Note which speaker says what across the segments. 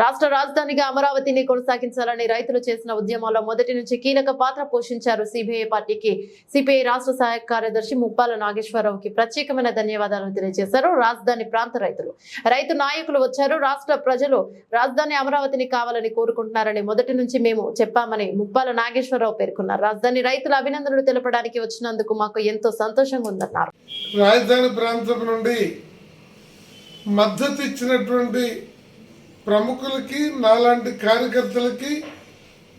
Speaker 1: రాష్ట్ర రాజధానిగా అమరావతిని కొనసాగించాలని రైతులు చేసిన ఉద్యమంలో మొదటి నుంచి కీలక పాత్ర పోషించారు సిబిఐ పార్టీకి. సిపిఐ రాష్ట్ర సహాయక కార్యదర్శి ముప్పాల నాగేశ్వరరావుకి ప్రత్యేకమైన ధన్యవాదాలు తెలియజేశారు. రాజధాని ప్రాంత రైతులు. రైతు నాయకులు వచ్చారు. రాష్ట్ర ప్రజలు రాజధాని అమరావతిని కావాలని కోరుకుంటున్నారని మొదటి నుంచి మేము చెప్పామని ముప్పాల నాగేశ్వరరావు పేర్కొన్నారు. రాజధాని రైతుల అభినందనలు తెలపడానికి వచ్చినందుకు మాకు ఎంతో సంతోషంగా ఉందన్నారు.
Speaker 2: రాజధాని ప్రాంతం నుండి మద్దతు ఇచ్చినటువంటి ప్రముఖులకి నాలాంటి కార్యకర్తలకి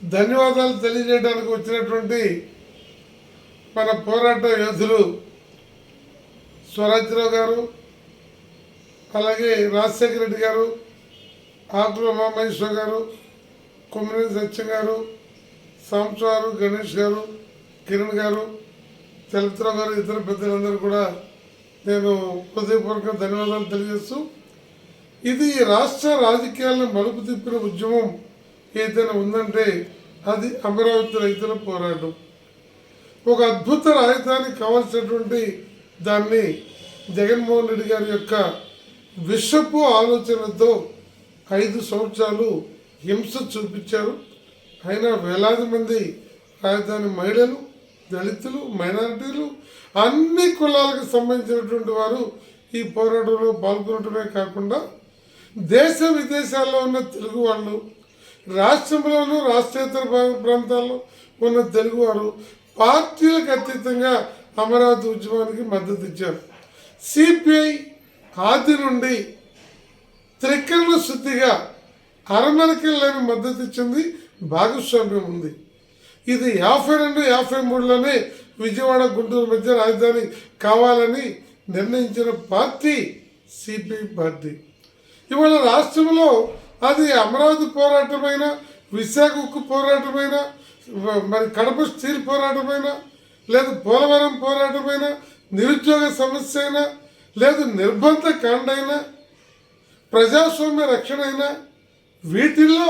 Speaker 2: ధన్యవాదాలు తెలియజేయడానికి వచ్చినటువంటి మన పోరాట యోధులు స్వరాజ్యరావు గారు అలాగే రాజశేఖర రెడ్డి గారు ఆకుల ఉమామహేశ్వర గారు కొమ్మినేని సత్యం గారు సాంబశివారు గణేష్ గారు కిరణ్ గారు చరిత్ర గారు ఇతర పెద్దలందరూ కూడా నేను హృదయపూర్వక ధన్యవాదాలు తెలియజేస్తూ ఇది రాష్ట్ర రాజకీయాలను మలుపు తిప్పిన ఉద్యమం ఏదైనా ఉందంటే అది అమరావతి రైతుల పోరాటం. ఒక అద్భుత రాజధాని కావాల్సినటువంటి దాన్ని జగన్మోహన్ రెడ్డి గారి యొక్క విషపు ఆలోచనతో ఐదు సంవత్సరాలు హింస చూపించారు. అయినా వేలాది మంది రాజధాని మహిళలు దళితులు మైనారిటీలు అన్ని కులాలకు సంబంధించినటువంటి వారు ఈ పోరాటంలో పాల్గొనడమే కాకుండా దేశ విదేశాల్లో ఉన్న తెలుగు వాళ్ళు రాష్ట్రంలోనూ రాష్ట్రేతర ప్రాంతాల్లో ఉన్న తెలుగువారు పార్టీలకు అతీతంగా అమరావతి ఉద్యమానికి మద్దతు ఇచ్చారు. సిపిఐ ఆది నుండి త్రికరణ శుద్ధిగా అరమరికలు లేని మద్దతు ఇచ్చింది భాగస్వామ్యం ఉంది. ఇది యాభై రెండు యాభై మూడులోనే విజయవాడ గుంటూరు మధ్య రాజధాని కావాలని నిర్ణయించిన పార్టీ సిపిఐ పార్టీ. ఇవాళ రాష్ట్రంలో అది అమరావతి పోరాటమైన విశాఖ ఉక్కు పోరాటమైన మరి కడప స్టీల్ పోరాటమైన లేదు పోలవరం పోరాటమైన నిరుద్యోగ సమస్య అయినా లేదు నిర్బంధ కాండైనా ప్రజాస్వామ్య రక్షణ అయినా వీటిల్లో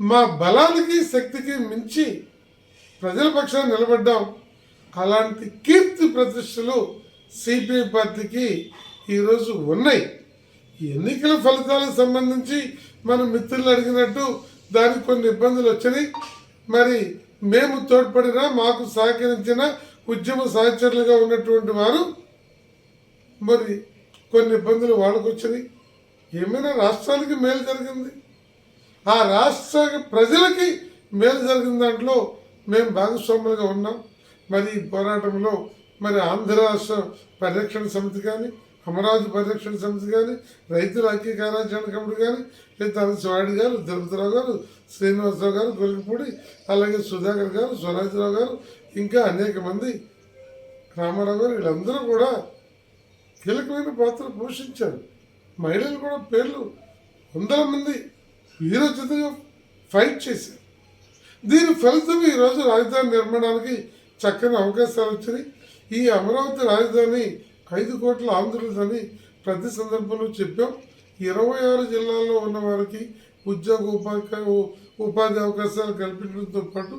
Speaker 2: మా బలానికి శక్తికి మించి ప్రజల పక్షాన్ని నిలబడ్డాం. అలాంటి కీర్తి ప్రతిష్టలు సిపిఐ పార్టీకి ఈరోజు ఉన్నాయి. ఎన్నికల ఫలితాలకు సంబంధించి మన మిత్రులు అడిగినట్టు దానికి కొన్ని ఇబ్బందులు వచ్చినాయి మరి మేము తోడ్పడిన మాకు సహకరించిన ఉద్యమ సహచరులుగా ఉన్నటువంటి వారు మరి కొన్ని ఇబ్బందులు వాళ్ళకు వచ్చినాయి ఏమైనా రాష్ట్రానికి మేలు జరిగింది? ఆ రాష్ట్ర ప్రజలకి మేలు జరిగిన దాంట్లో మేము భాగస్వాములుగా ఉన్నాం. మరి ఈ పోరాటంలో మరి ఆంధ్ర రాష్ట్ర పరిరక్షణ సమితి కానీ అమరావతి పరిరక్షణ సమితి కానీ రైతుల ఐక్య కార్యాచరణ కమిటీ కానీ లేదా శివాడి గారు తిరుపతిరావు గారు శ్రీనివాసరావు గారు గొలికిపూడి అలాగే సుధాకర్ గారు స్వరాజరావు గారు ఇంకా అనేక మంది రామారావు గారు వీళ్ళందరూ కూడా కీలకమైన పాత్ర పోషించారు. మహిళలు కూడా పేర్లు వందల మంది వీరోచితంగా ఫైట్ చేశారు. దీని ఫలితం ఈరోజు రాజధాని నిర్మాణానికి చక్కని అవకాశాలు వచ్చినాయి. ఈ అమరావతి రాజధాని ఐదు కోట్ల ఆంధ్రులని ప్రతి సందర్భంలో చెప్పాం. ఇరవై ఆరు జిల్లాల్లో ఉన్న వారికి ఉద్యోగ ఉపాధి ఉపాధి అవకాశాలు కల్పించడంతో పాటు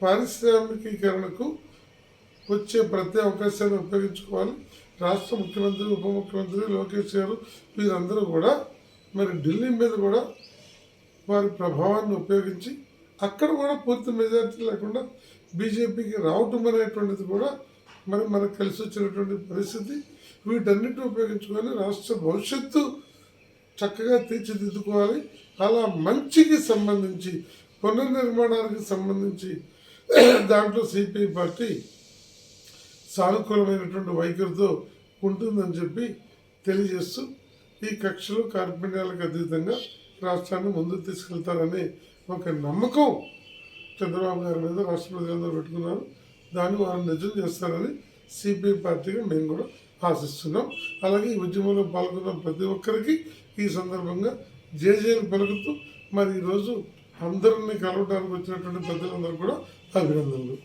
Speaker 2: పారిశ్రామికీకరణకు వచ్చే ప్రతి అవకాశాన్ని ఉపయోగించుకోవాలి. రాష్ట్ర ముఖ్యమంత్రి ఉప ముఖ్యమంత్రి లోకేష్ గారు వీరందరూ కూడా మరి ఢిల్లీ మీద కూడా వారి ప్రభావాన్ని ఉపయోగించి అక్కడ కూడా పూర్తి మెజార్టీ లేకుండా బీజేపీకి రావటం అనేటువంటిది కూడా మరి మనకు కలిసి వచ్చినటువంటి పరిస్థితి. వీటన్నిటిని ఉపయోగించుకొని రాష్ట్ర భవిష్యత్తు చక్కగా తీర్చిదిద్దుకోవాలి. అలా మంచికి సంబంధించి పునర్నిర్మాణానికి సంబంధించి దాంట్లో సిపిఐ పార్టీ సానుకూలమైనటువంటి వైఖరితో ఉంటుందని చెప్పి తెలియజేస్తూ ఈ కక్షలు కార్పణ్యాలకు అతీతంగా రాష్ట్రాన్ని ముందుకు తీసుకెళ్తారనే ఒక నమ్మకం చంద్రబాబు గారి మీద రాష్ట్ర ప్రజలందరూ పెట్టుకున్నారు. దాన్ని వారు నిజం చేస్తారని సిపిఐ పార్టీగా మేము కూడా ఆశిస్తున్నాం. అలాగే ఈ ఉద్యమంలో పాల్గొన్న ప్రతి ఒక్కరికి ఈ సందర్భంగా జేజేలు పలుకుతూ మరి ఈరోజు అందరినీ కలవడానికి వచ్చినటువంటి పెద్దలందరూ కూడా అభినందనలు.